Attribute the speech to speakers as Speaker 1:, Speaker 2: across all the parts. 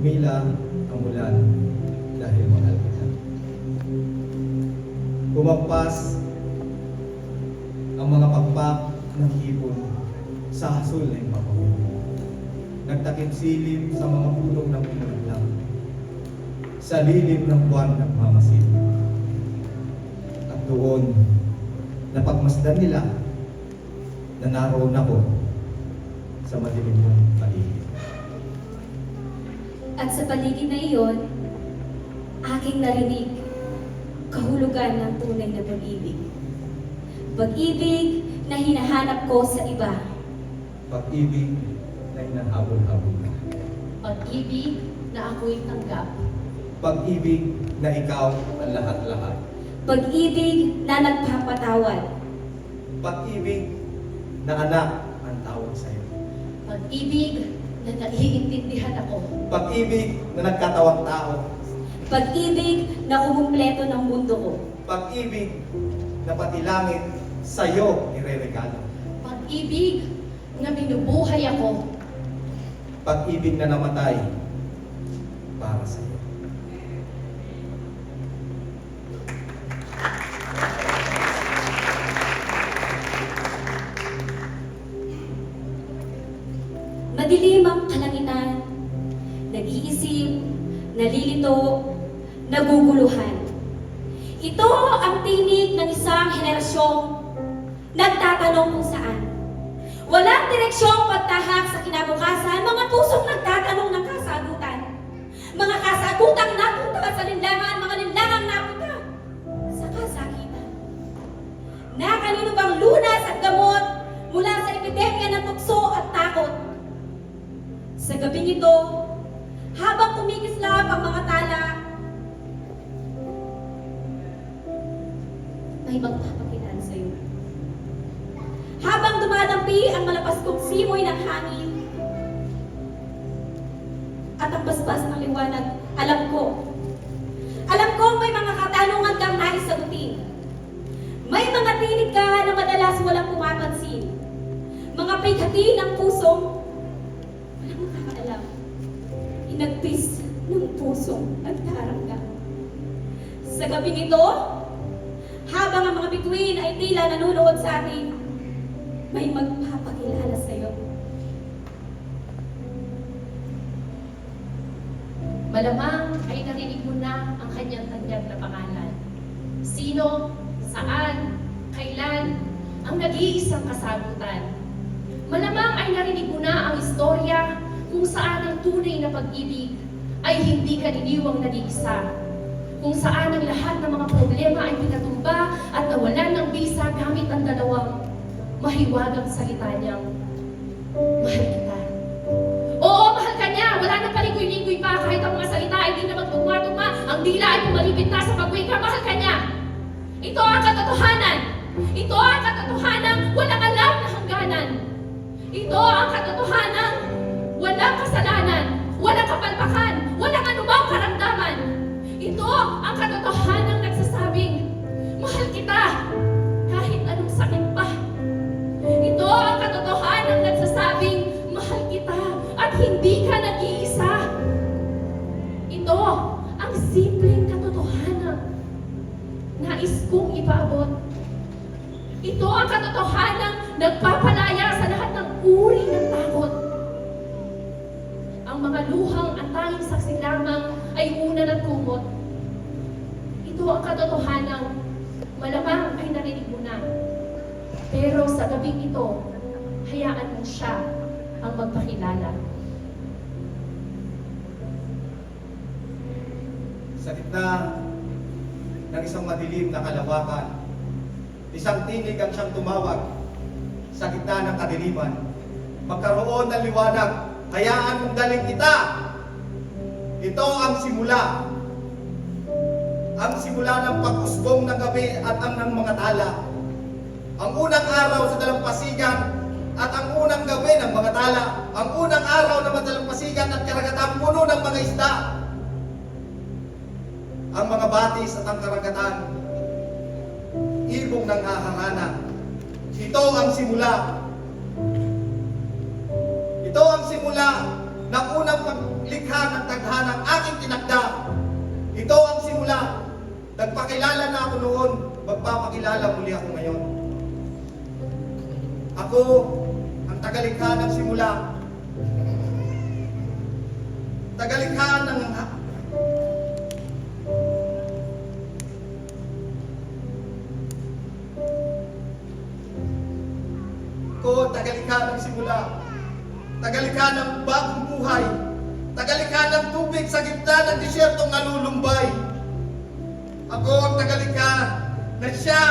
Speaker 1: Humila ang ulan dahil mahal kita. Bumagpas ang mga pakpak ng hipon sa asul na ipapawin. Nagtakip silim sa mga pulong ng umulang sa lilim ng buwan ng mamasid. At doon, napagmasdan nila na naroon ako sa madilim mong paligid.
Speaker 2: At sa paligid na iyon, aking narinig kahulugan ng tunay na pag-ibig. Pag-ibig na hinahanap ko sa iba.
Speaker 1: Pag-ibig na inahabol-habol ka.
Speaker 3: Pag-ibig na ako'y tanggap.
Speaker 1: Pag-ibig na ikaw ang lahat-lahat.
Speaker 2: Pag-ibig na nagpapatawad.
Speaker 1: Pag-ibig na anak ang tawag sa iyo.
Speaker 3: Pag-ibig na naiintindihan ako.
Speaker 1: Pag-ibig na nagkatawang tao.
Speaker 2: Pag-ibig na kumumpleto ng mundo ko.
Speaker 1: Pag-ibig na pati langit sa iyo ireregalo.
Speaker 3: Pag-ibig na binubuhay ako.
Speaker 1: Pag-ibig na namatay para sa
Speaker 2: guggulu Dumadampi ang malapas kong simoy ng hangin, at ang basbas ng liwanag, alam ko, alam ko may mga katanungan kang nais sagutin. May mga tinig ka na madalas walang pumapansin. Mga pighati ng pusong walang makakaalam. Inagpis ng pusong nagdarangga. Sa gabing ito, habang ang mga bituin ay tila nanonood sa atin, may magpapakilala sa iyo.
Speaker 3: Malamang ay narinig mo na ang kanyang tanyag na pangalan. Sino, saan, kailan, ang nag-iisang kasagutan. Malamang ay narinig mo na ang istorya kung saan ang tunay na pag-ibig ay hindi kaniniwang nag-iisa. Kung saan ang lahat ng mga problema ay pinatumba at nawalan ng bisa gamit ang dalawang mahiwagang salita niyang, Mahal kita. Oo, mahal ka niya. Wala nang paligoy-ligoy pa kahit ang mga salita ay di na magtugma-tugma. Ang dila ay pumalipit na sa pagwika. Mahal ka niya. Ito ang katotohanan. Ito ang katotohanan walang alam na hangganan. Ito ang katotohanan Ito ang katotohanan nagpapalaya sa lahat ng uri ng takot. Ang mga luhang at tanging saksi lamang ay una ng kumot. Ito ang katotohanan malamang ay narinig mo na. Pero sa gabing ito, hayaan mo siya ang magpakilala.
Speaker 1: Sa gitna ng isang madilim na kalawakan, isang tinig ang siyang tumawag sa gitna ng kadiliman. Magkaroon ng liwanag, hayaan mong daling kita. Ito ang simula. Ang simula ng pag-usbong ng gabi at ang ng mga tala. Ang unang araw sa dalampasigan at ang unang gabi ng mga tala. Ang unang araw ng madalampasigan at karagatang puno ng mga isda ang mga batis at ang karagatan, ibong ng hahangana. Ito ang simula. Ito ang simula ng unang maglikha ng taghanang aking tinakda. Ito ang simula. Nagpakilala na ako noon, magpapakilala muli ako ngayon. Ako ang tagalikha ng simula. Tagalikha ng ko tagalikha ng simula. Tagalikha ng bagong buhay. Tagalikha ng tubig sa gitna ng disyertong nalulumbay. Ako ang tagalikha na siya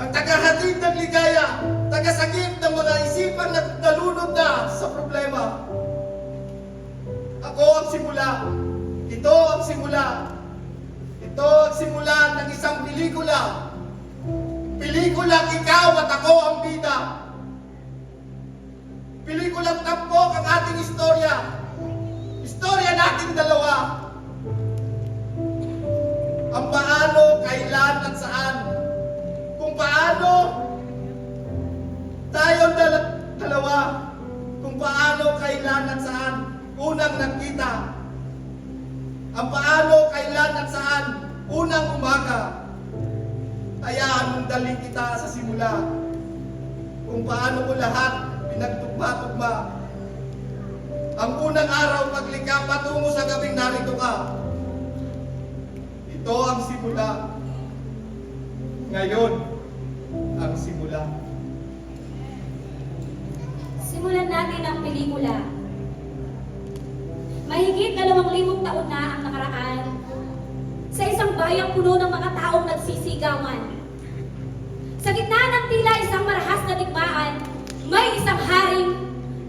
Speaker 1: ang tagahatid ng ligaya, tagasagip ng mga isipan na nalunod na sa problema. Ako ang simula. Ito ang simula. Ito ang simula ng isang pelikula. Pelikulang ikaw at ako ang bida. Pelikulang tampok ang ating istorya. Istorya nating dalawa. Ang paano, kailan at saan. Kung paano tayo dal- dalawa. Kung paano, kailan at saan. Unang nagkita. Ang paano, kailan at saan. Unang umaga. Hayaan mong dalhin kita sa simula. Kung paano mo lahat pinagtugma-tugma. Ang unang araw paglikha patungo sa gabing narito ka. Ito ang simula. Ngayon, ang simula.
Speaker 2: Simulan natin ang pelikula. Mahigit dalawang libong taon na ang nakaraan sa isang bayang puno ng mga taong nagsisigawan. Sa gitna ng tila isang marahas na digmaan, may isang haring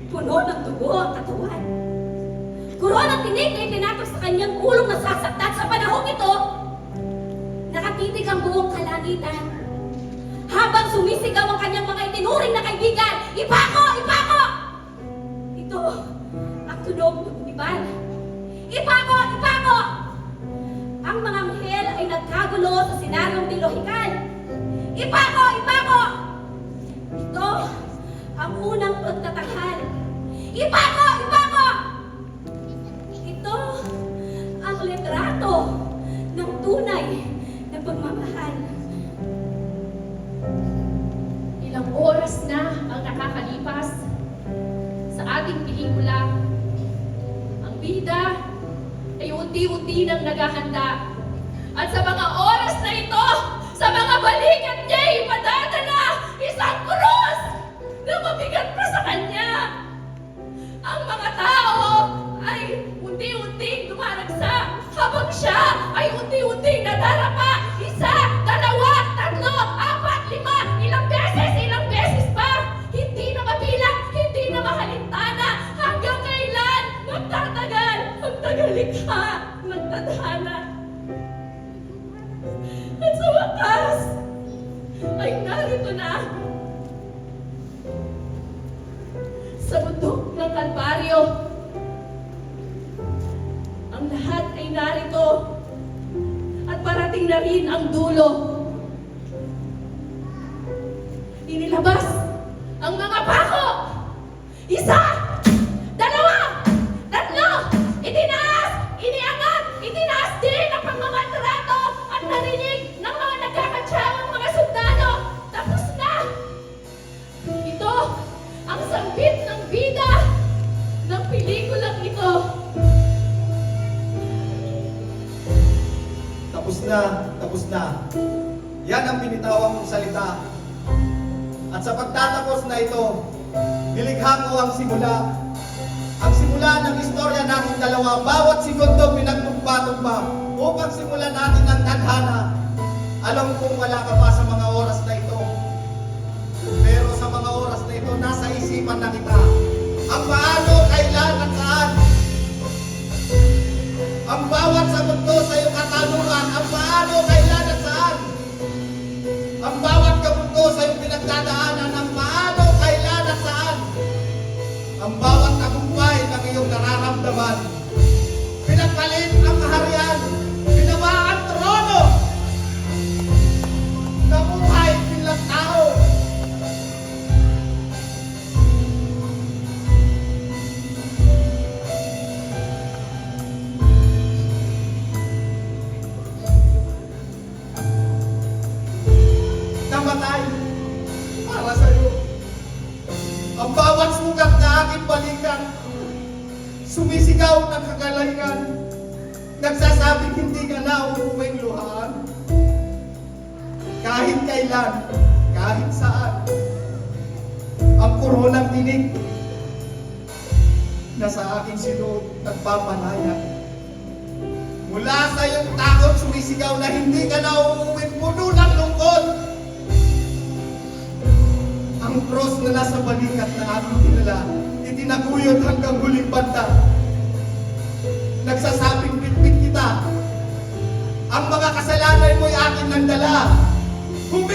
Speaker 2: puno ng dugo ang katawan. Kuro ng tinig na itinatok sa kanyang ulong nasasaktan sa panahong ito, nakatitig ang buong kalangitan. Habang sumisigaw ang kanyang mga itinuring na kaibigan, Ipako! Ipako! Ito ang tunog ng iban. Ipako! Ipako! Ang mga anghel ay nagkagulo sa senaryong nilohikal. Ipako! Ipako! Unang pagtatahal. Ipako! Ipako! Ito ang litrato ng tunay na pagmamahal.
Speaker 3: Ilang oras na ang nakakalipas sa ating pelikula. Ang bida ay unti-unti nang naghahanda. At sa mga siya ay unti-unting nadarapa. Isa, dalawa, tatlo, apat, lima, ilang beses, ilang beses pa. Hindi na mabilang, hindi na mahalintana. Hanggang kailan magtatagal, magtagalikha, magtadhana. At sa wakas, ay narito na sa bundok ng Kalbaryo. Lahat ay narito at parating na rin ang dulo. Inilabas ang mga pako. At
Speaker 1: sa pagtatapos na ito, nilikha ko ang simula. Ang simula ng istorya natin dalawa, bawat segundo pinagtugpa-tugpa upang simulan natin ang tadhana. Alam kong wala ka pa sa mga oras na ito. Pero sa mga oras na ito, nasa isipan na kita. Ang paano, kailan at saan. Ang bawat sagot sa iyong katanungan, wala uuwing luhaan. Kahit kailan, kahit saan, ang koronang tinig na sa aking silog nagpapalaya. Mula sa iyong takot, sumisigaw na hindi ka na uuwin, puno ng lungkot. Ang cross na nasa balikat na aking tinala, itinaguyod hanggang huling banda. Nagsasabing bitbit kita, ang mga kasalanan mo'y akin ng dala.
Speaker 2: Kung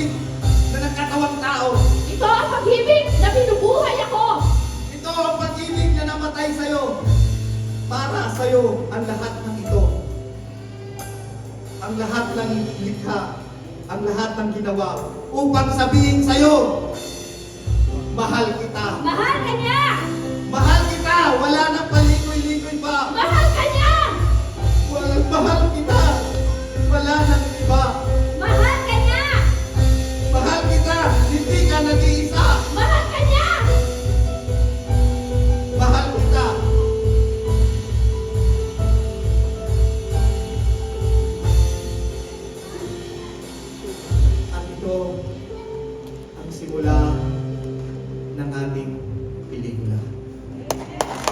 Speaker 2: pag-ibig na
Speaker 1: nagkatawang tao.
Speaker 3: Ito ang pag-ibig na binubuhay ako.
Speaker 1: Ito ang pag-ibig na namatay sa'yo. Para sa'yo ang lahat ng ito. Ang lahat ng likha. Ang lahat ng ginawa. Upang sabihin sa'yo, mahal kita.
Speaker 2: Mahal ka niya!
Speaker 1: Mahal kita! Wala nang palikoy-likoy pa. Mahal ka niya! Walang mahal kita!